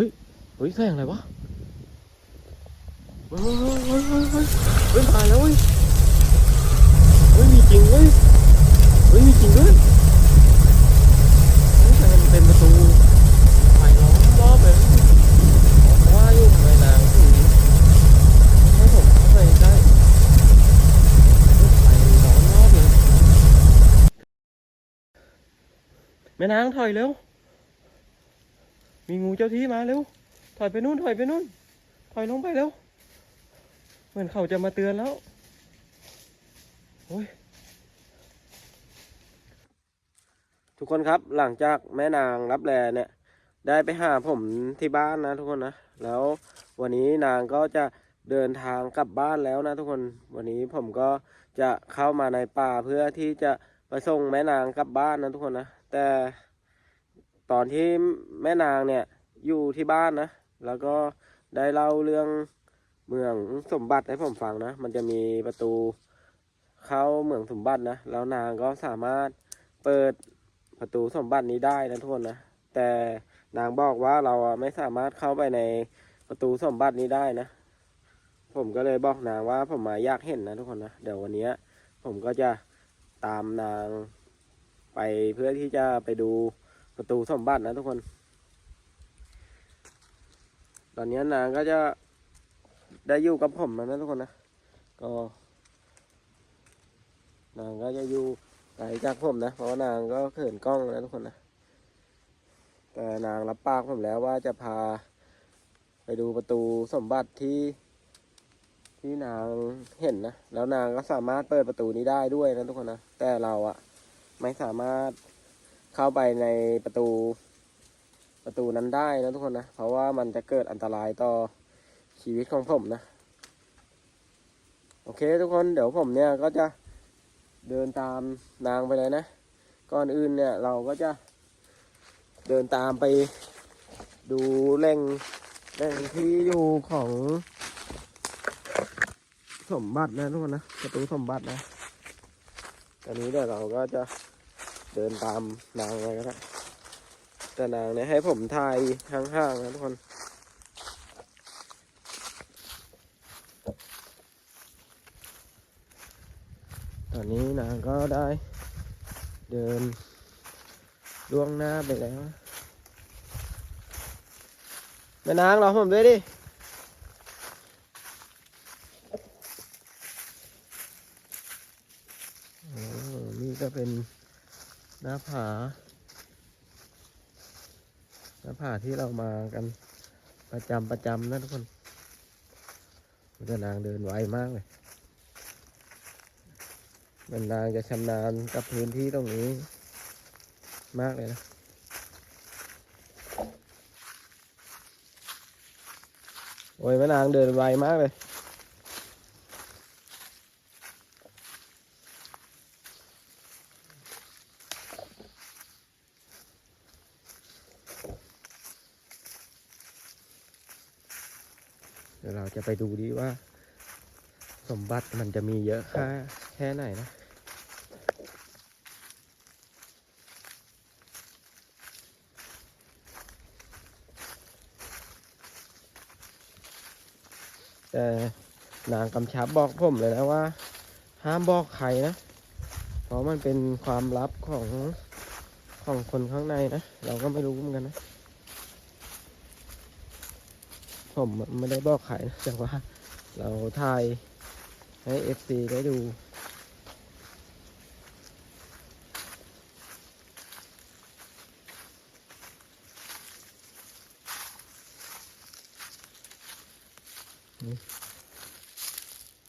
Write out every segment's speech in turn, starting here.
ฮ้ย เฮ้ยแสงอะไรวะ เฮ้ยเฮ้ยเฮ้ยเฮ้ยเฮ้ยมาแล้วเว้ย เฮ้ยมีจริงเว้ย เฮ้ยมีจริงด้วยเฮ้ยแต่มันเป็นประตูไฟล้อมรอบเลยบว่าอยู่ทำไมนางถึงให้ผมเข้าไปได้เฮ้ยไฟล้อมรอบเลยแม่นางถอยเร็ว มีงูเจ้าที่มาเร็ว ถอยไปนู่นถอยไปนู่น ถอยลงไปเร็ว เหมือนเขาจะมาเตือนแล้ว โอ้ย ทุกคนครับหลังจากแม่นางรับแลเนี่ย ได้ไปหาผมที่บ้านนะทุกคนนะ แล้ววันนี้นางก็จะเดินทางกลับบ้านแล้วนะทุกคน วันนี้ผมก็จะเข้ามาในป่าเพื่อที่จะไปส่งแม่นางกลับบ้านนะทุกคนนะ แต่ ตอนที่แม่นางเนี่ยอยู่ที่บ้านนะ แล้วก็ได้เล่าเรื่องเมืองสมบัติให้ผมฟังนะ มันจะมีประตูเข้าเมืองสมบัตินะ แล้วนางก็สามารถเปิดประตูสมบัตินี้ได้นะทุกคนนะ แต่นางบอกว่าเราไม่สามารถเข้าไปในประตูสมบัตินี้ได้นะ ผมก็เลยบอกนางว่าผมมาอยากเห็นนะทุกคนนะ เดี๋ยววันนี้ผมก็จะตามนางไปเพื่อที่จะไปดู ประตูสมบัตินะทุกคน ตอนนี้นางก็จะได้อยู่กับผมแล้วนะทุกคนนะ ก็นางก็จะอยู่ไกลจากผมนะ เพราะว่านางก็เขินกล้องนะทุกคนนะ แต่นางรับปากผมแล้วว่าจะพาไปดูประตูสมบัติที่ที่นางเห็นนะ แล้วนางก็สามารถเปิดประตูนี้ได้ด้วยนะทุกคนนะ แต่เราอะไม่สามารถ เข้าไปในประตูประตูนั้นได้นะทุกคนนะ เพราะว่ามันจะเกิดอันตรายต่อชีวิตของผมนะ โอเคทุกคนเดี๋ยวผมเนี่ยก็จะเดินตามนางไปเลยนะ ก่อนอื่นเนี่ยเราก็จะเดินตามไปดูแหล่งแหล่งที่อยู่ของสมบัตินะทุกคนนะประตูสมบัตินะ ตอนนี้เดี๋ยวเราก็จะ เดินตามนางไปก็ได้แต่นางเนี่ยให้ผมถ่ายห่างๆนะทุกคนตอนนี้นางก็ได้เดินล่วงหน้าไปแล้วแม่นางรอผมด้วยดิโอ้นี่ก็เป็น หน้าผา หน้าผาที่เรามากันประจำประจำนะทุกคนแต่นางเดินไวมากเลยมันนางจะชำนาญกับพื้นที่ตรงนี้ มากเลยนะโอ้ยแม่นางเดินไวมากเลย เดี๋ยวเราจะไปดูดีว่า สมบัติมันจะมีเยอะค่าแค่ไหนนะแต่นางกำชับบอกผมเลยนะว่า ห้ามบอกใครนะ เพราะมันเป็นความลับของของคนข้างในนะ เราก็ไม่รู้เหมือนกันนะ ผมไม่ได้บอกใครนะแต่ว่าเราถ่ายให้เอฟซีได้ดู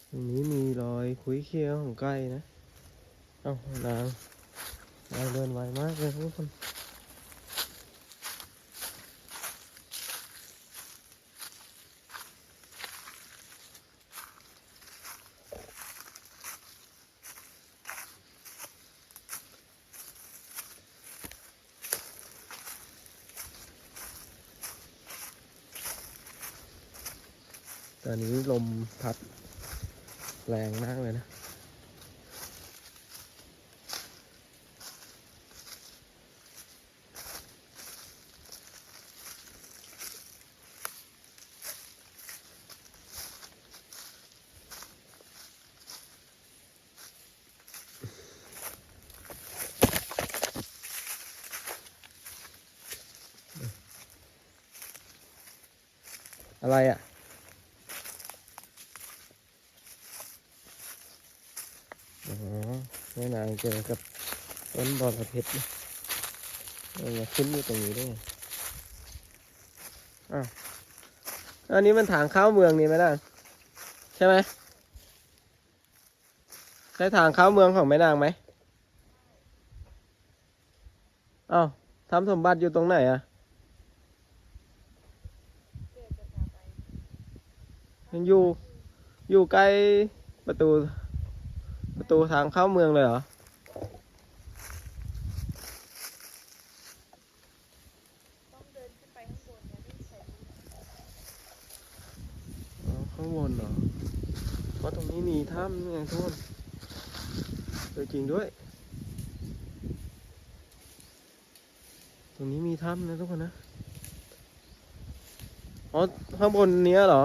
ตรงนี้มีรอยคุยเคี้ยวของไก่นะ เอ้านางนางเดินไวมากเลยทุกคน อนนี้ลมพัดแรงมากเลยนะ อะไรอะ แม่นางเจอกับต้นบอระเพ็ดนะเอามาขึ้นอยู่ตรงนี้ด้ไงอ้าวอันนี้มันทางเข้าเมืองนี่ไหมล่ะใช่ไหมใช่ทางเข้าเมืองของแม่นางไหมอ้าวทำสมบัติอยู่ตรงไหนอะเดี๋ยวจะพาไปยังอยู่ อยู่ใกล้ประตู ประตูทางเข้าเมืองเลยเหรอ ต้องเดินขึ้นไปข้างบนนะที่ใส่อ๋อข้างบนเหรอเพราะตรงนี้มีถ้ำไงทุกคนเออจริงด้วย ตรงนี้มีถ้ำนะทุกคนนะ อ๋อ ข้างบนเนี้ยเหรอ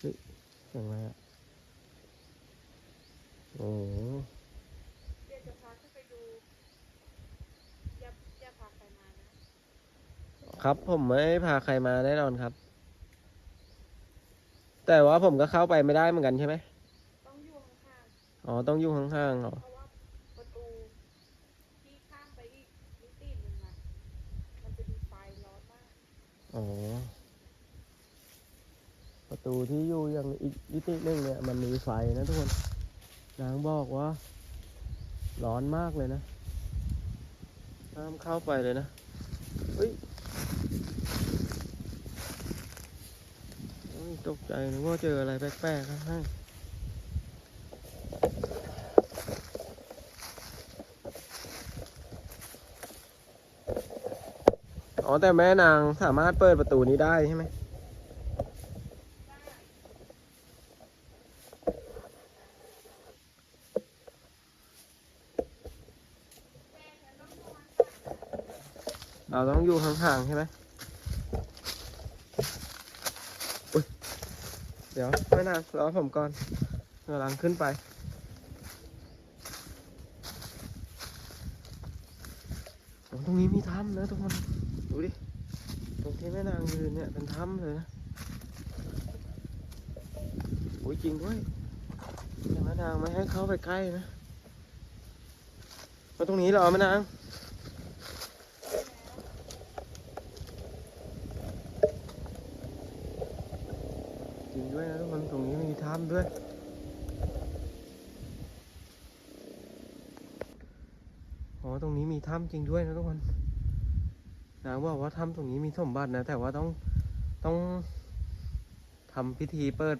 เฮ้ย เสียงอะไรอะโอ้โหเดี๋ยวจะพาขึ้นไปดูอย่าอย่าพาใครมานะครับผมไม่พาใครมาแน่นอนครับ แต่ว่าผมก็เข้าไปไม่ได้เหมือนกันใช่ไหมต้องอยู่ข้างอ๋อต้องอยู่ข้างๆเหรอๆเพราะว่าประตูที่ข้ามไปอีกมิติหนึ่งอะมันจะมีไฟร้อนมากอ๋อประ ตูที่อยู่อย่างอีกมิติหนึ่งเนี่ยมันมีไฟนะทุกคน นางบอกว่า ร้อนมากเลยนะห้ามเข้าไปเลยนะเฮ้ยตกใจนึกว่าเจออะไรแปลกๆข้างๆอ๋อแต่แม่นางสามารถเปิดประตูนี้ได้ใช่ไหม เราต้องอยู่ห่างๆใช่ไหมเดี๋ยวไม่นานรอผมก่อนกำลังขึ้นไป ตรงนี้มีถ้ำนะทุกคน ดูดิ ตรงที่แม่นางยืนเนี่ยเป็นถ้ำเลยนะโอ้ยจริงด้วยแต่แม่นางไม่ให้เข้าไปใกล้นะมาตรงนี้เหรอแม่นาง จริงด้วยนะทุกคนต รงนี้มีถ้ำด้วย อ๋อ ตรงนี้มีถ้ำจริงด้วยนะทุกคนนางบอกว่าถ้ำตรงนี้มีสมบัตินะ แต่ว่าต้องต้องทำพิธีเปิด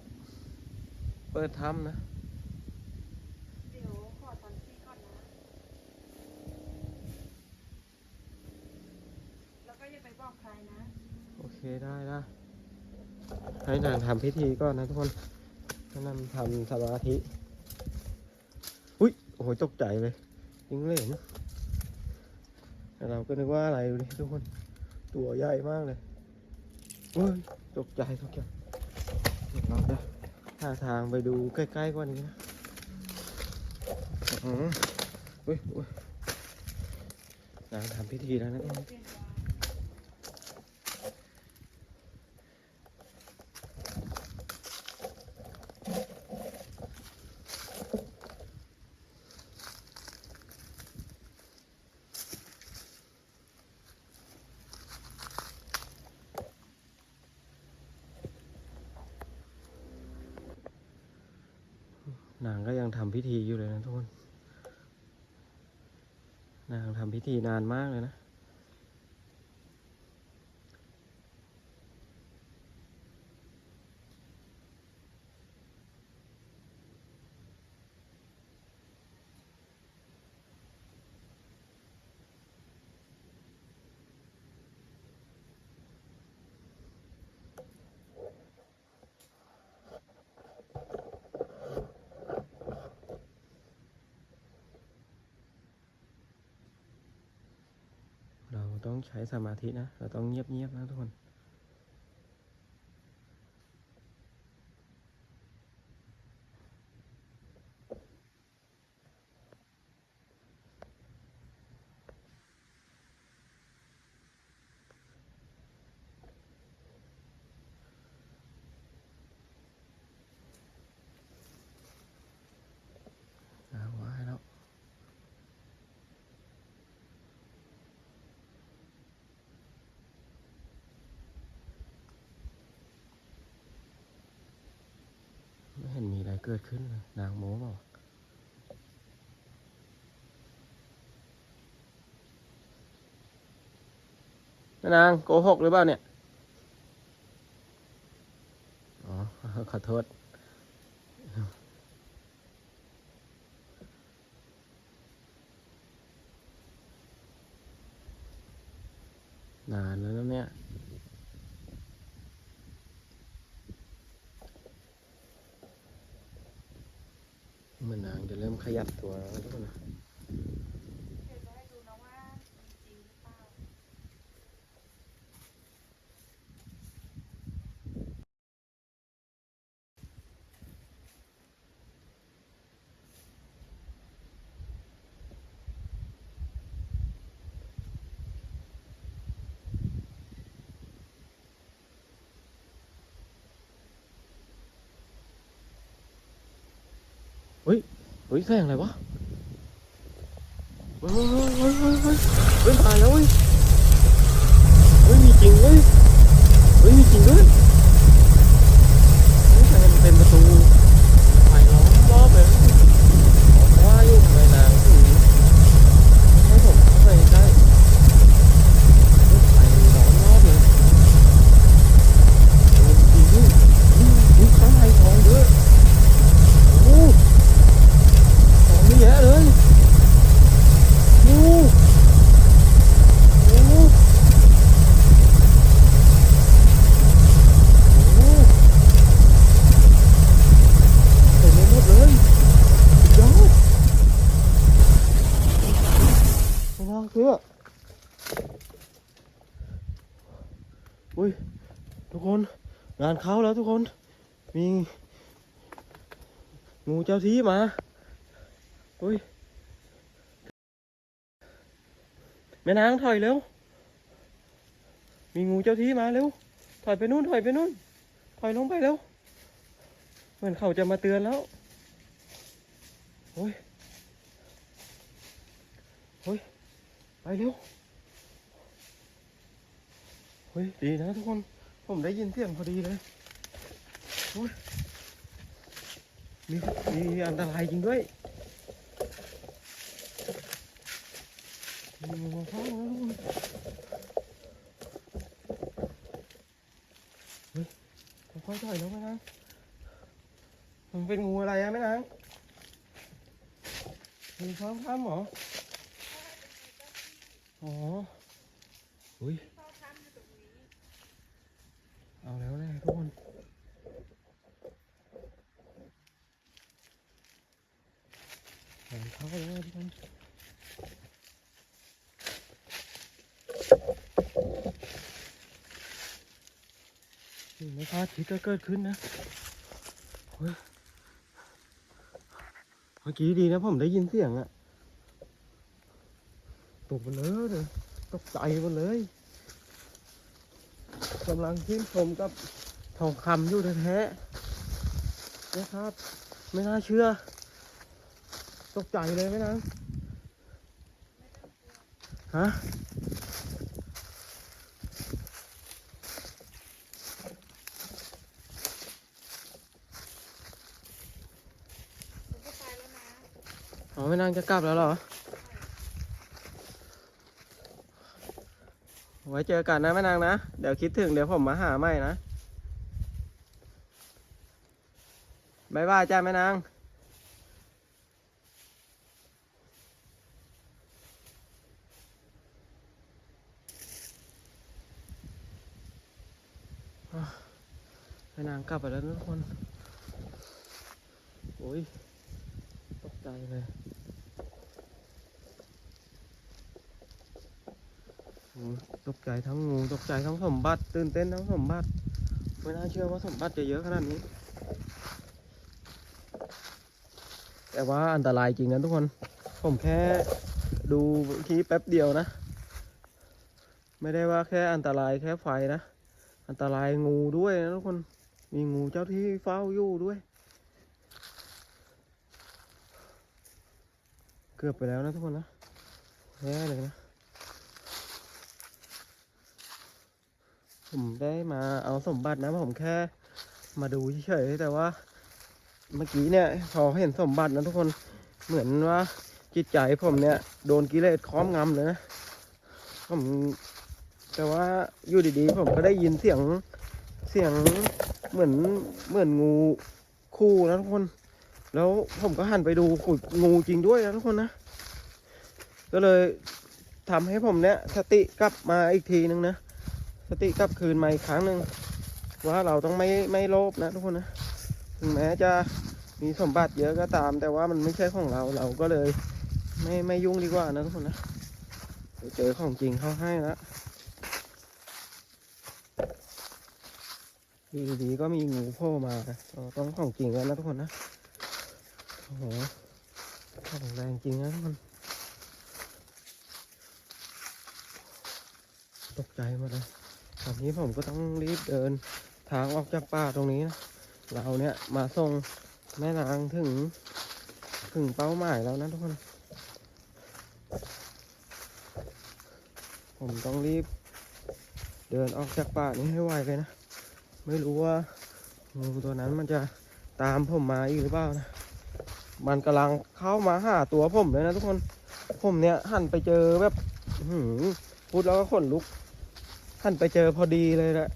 เปิดถ้ำนะเดี๋ยวขอทำที่ก่อนนะแล้วก็อย่าไปบอกใครนะโอเคได้ได้ให้นางทำพิธีก่อนนะทุกคน ให้นางทำสมาธิ อุ้ย โอ้โหตกใจเลยยิงเหลนเราก็นึกว่าอะไรดูดิทุกคน ตัวใหญ่มากเลยเฮ้ยตกใจตกใจเดี๋ยวเราจะหาทางไปดูใกล้ๆกว่านี้นะอืออุ้ยอุ้ยนางทำพิธีแล้วนะทุกคน เปลี่ยนวา นางก็ยังทำพิธีอยู่เลยนะทุกคน นางทำพิธีนานมากเลยนะ ต้องใช้สมาธินะ เราต้องเงียบๆนะทุกคน เกิดขึ้นเลยนางโม้เปล่าแม่นางโกหกหรือเปล่าเนี่ย อ๋อ ขอโทษ นานแล้วนะเนี่ย เหมือนนางจะเริ่มขยับตัวแล้วทุกคนนะ เดี๋ยวจะให้ดูนะว่าจริงหรือเปล่า เเฮ้ยแสงอะไรวะเฮ้ยเฮ้ยเฮ้ยเฮ้ยเฮ้ยเฮ้ยตายแล้วเว้ยเฮ้ยมีจริงเว้ยเฮ้ยมีจริงด้วยเฮ้ยแสงมันเป็นประตูไฟล้อมรอบเลยบอกว่าอยู่ทำไมนางถึงให้ผมเข้าไปได้เฮ้ยไฟล้อมรอบเลยเออจริงด้วยนี่นี่ข้างในทองเยอะโอ้ ของนี่แยะเลยโอ้โอ้โอ้เต็มไปหมดเลยสุดยอดไม่น่าเชื่ออุ้ย ทุกคน งานเข้าแล้วทุกคน มีงูเจ้าที่มาอุ้ยแม่นางถอยเร็ว มีงูเจ้าที่มาเร็ว ถอยไปนู่นถอยไปนู่น ถอยลงไปเร็ว เหมือนเขาจะมาเตือนแล้วโอ้ยโอ้ย ไปเร็ว เฮ้ย ดีนะทุกคน ผมได้ยินเสียงพอดีเลย มีมีอันตรายจริงด้วยเฮ้ยค่อยๆถอยแล้วแม่นางมันเป็นงูอะไรอะแม่นางมีข้างถ้ำเหรอ อ๋อ อุ้ยเข้าถ้ำอยตรงนี้ เอาแล้วแน่ทุกคนเห็นเขาแล้วทุกคน นี่ไม่คาดคิดก็เกิดขึ้นนะเฮ้ยเมื่อกี้ดีนะผมได้ยินเสียงอะตกไปเลยเลยตกใจหมดเลยกำลังชื่นชมกับทองคำอยู่แท้ๆนะครับ ไม่น่าเชื่อ ตกใจเลยไหมนะฮะ ผมก็ไปแล้วนะ อ๋อ ไม่นางจะกลับแล้วเหรอ ไว้เจอกันนะแม่นางนะ เดี๋ยวคิดถึงเดี๋ยวผมมาหาใหม่นะบายบายจ้าแม่นางแม่นางกลับไปแล้วทุกคน โอ้ย ตกใจเลยโอ้ย ตกใจทั้งงูตกใจทั้งสมบัติ ตื่นเต้นทั้งสมบัติ ไม่น่าเชื่อว่าสมบัติจะเยอะขนาดนี้ แต่ว่าอันตรายจริงนะทุกคน ผมแค่ดูคลิปแป๊บเดียวนะ ไม่ได้ว่าแค่อันตรายแค่ไฟนะ อันตรายงูด้วยนะทุกคน มีงูเจ้าที่เฝ้าอยู่ด้วย เกือบไปแล้วนะทุกคนนะแย่เลยนะ ผมได้มาเอาสมบัตินะผมแค่มาดูเฉยๆแต่ว่า เมื่อกี้เนี่ยพอเห็นสมบัตินะทุกคนเหมือนว่าจิตใจผมเนี่ยโดนกิเลสคล้อมงำเลยนะผมแต่ว่าอยู่ดีๆ ผมก็ได้ยินเสียงเสียงเหมือนเหมือนงูคู่นะทุกคน แล้วผมก็หันไปดูขุดงูจริงด้วยนะทุกคนนะ ก็เลยทำให้ผมเนี่ยสติกลับมาอีกทีนึงนะ สติกลับคืนมาอีกครั้งหนึ่งว่าเราต้องไม่ไม่โลภนะทุกคนนะถึงแม้จะมีสมบัติเยอะก็ตาม แต่ว่ามันไม่ใช่ของเราเราก็เลย ไม่ไม่ยุ่งดีกว่านะทุกคนนะเดี๋ยวเจอของจริงเข้าให้แล้วอยู่ดีๆก็มีงูโผล่มาต้องของจริงแล้วนะทุกคนนะโอ้โหของแรงจริงนะทุกคนตกใจหมดเลย อนนี้ผมก็ต้องรีบเดินทางออกจากป่าตรงนี้นะเราเนี่ยมาส่งแม่นางถึง ถึงเป้าหมายแล้วนะทุกคน ผมต้องรีบ เดินออกจากป่านี้ให้ไวเลยนะ ไม่รู้ว่างูตัวนั้นมันจะตามผมมาอีกหรือเปล่านะ มันกำลังเข้ามาหาตัวผมเลยนะทุกคน ผมเนี่ยหันไปเจอแบบหืพูดแล้วก็ขนลุก หันไปเจอพอดีเลยแหละ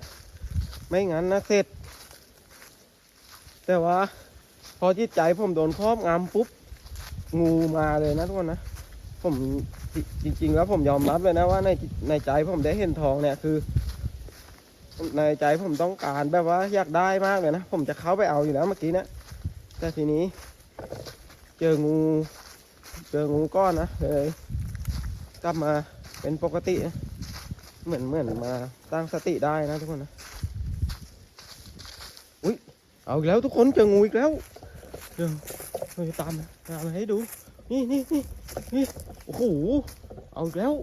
ไม่งั้นนะเสร็จ แต่ว่า พอจิตใจผมโดนครอบงำปุ๊บ งูมาเลยนะทุกคนนะ ผมจริง ๆ แล้วผมยอมรับเลยนะว่าในในใจผมได้เห็นทองเนี่ยคือ ในใจผมต้องการแบบว่าอยากได้มากเลยนะ ผมจะเข้าไปเอาอยู่แล้วเมื่อกี้นะ แต่ทีนี้ เจองู เจองูก้อนนะเลยกลับมาเป็นปกตินะ เหมือนเหมือนมาตั้งสติได้นะทุกคนนะเอาอีกแล้วทุกคนเจองูอีกแล้ว เดี๋ยวเราจะตามมาตามมาให้ดู นี่นี่นี่นี่โอ้โห เอาอีกแล้ว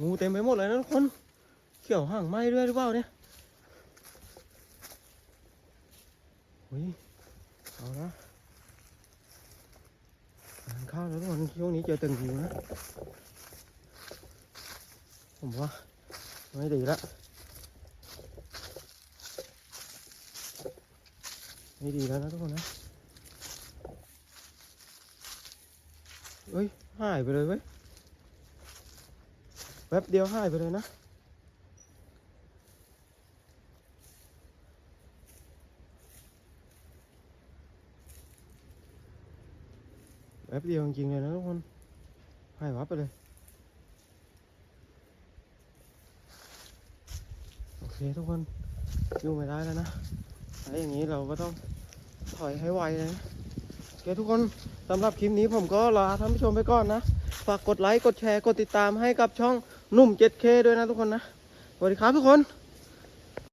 งูเต็มไปหมดเลยนะทุกคน เขียวห่างไหมด้วยหรือเปล่าเนี่ยเฮ้ยเอาละทานข้าวแล้วทุกคนช่วงนี้เจอตึงหิวนะ ผมว่าไม่ดีละไม่ดีแล้วนะทุกคนนะเฮ้ยหายไปเลยเว้ยแป๊บเดียวหายไปเลยนะแป๊บเดียวจริงๆเลยนะทุกคนหายวับไปเลย โอ เคทุกคนอยู่ไม่ได้แล้วนะถ้าอย่างนี้เราก็ต้องถอยให้ไวเลยนะโอเคทุกคนสำหรับคลิปนี้ผมก็ลาท่านผู้ชมไปก่อนนะฝากกดไลค์กดแชร์กดติดตามให้กับช่องหนุ่ม 7K ด้วยนะทุกคนนะสวัสดีครับทุกคน